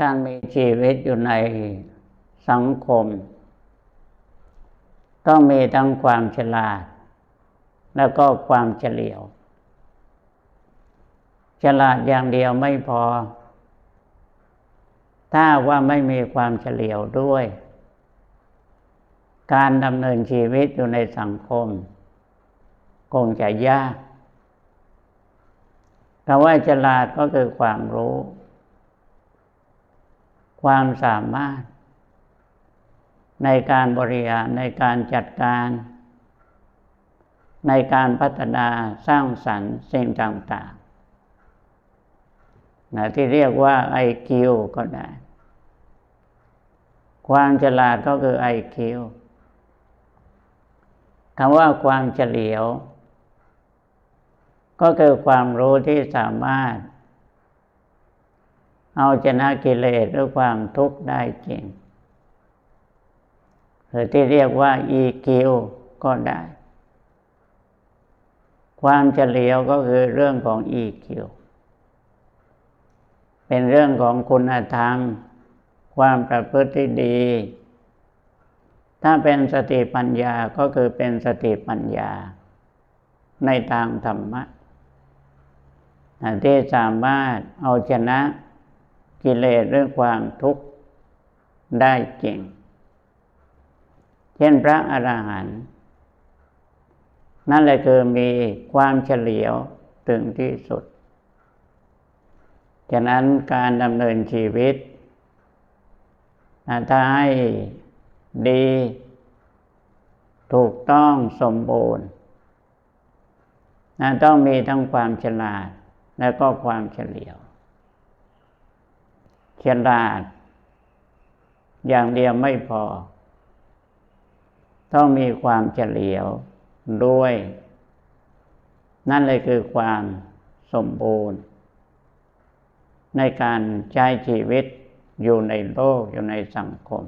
การมีชีวิตอยู่ในสังคม ต้องมีทั้งความฉลาด แล้วก็ความเฉลียว ฉลาดอย่างเดียวไม่พอ ถ้าว่าไม่มีความเฉลียวด้วย การดำเนินชีวิตอยู่ในสังคม คงจะยากคำว่าฉลาดก็คือความรู้ ความสามารถ ในการบริหารในการจัดการ ในการพัฒนาสร้างสรรค์สิ่งต่างๆนะที่เรียกว่า IQ ก็ได้ ความฉลาดก็คือ IQ คำว่าความเฉลียว ก็คือความรู้ที่สามารถ เอาชนะกิเลสหรือความทุกข์ได้จริงหรือที่เรียกว่า EQ ก็ได้ ความเฉลียวก็คือเรื่องของ EQ เป็นเรื่องของคุณธรรม ความประพฤติที่ดี ถ้าเป็นสติปัญญาก็คือเป็นสติปัญญา ในทางธรรมะที่สามารถเอาชนะ กิเลสเรื่องความทุกข์ได้จริง เช่นพระอรหันต์นั่นแหละคือมีความเฉลียวถึงที่สุด ฉะนั้นการดำเนินชีวิตถ้าให้ดี ถูกต้องสมบูรณ์ต้องมีทั้งความฉลาดและก็ความเฉลียว ฉลาด อย่างเดียวไม่พอ ต้องมีความเฉลียวด้วย นั่นเลยคือความสมบูรณ์ ในการใช้ชีวิตอยู่ในโลกอยู่ในสังคม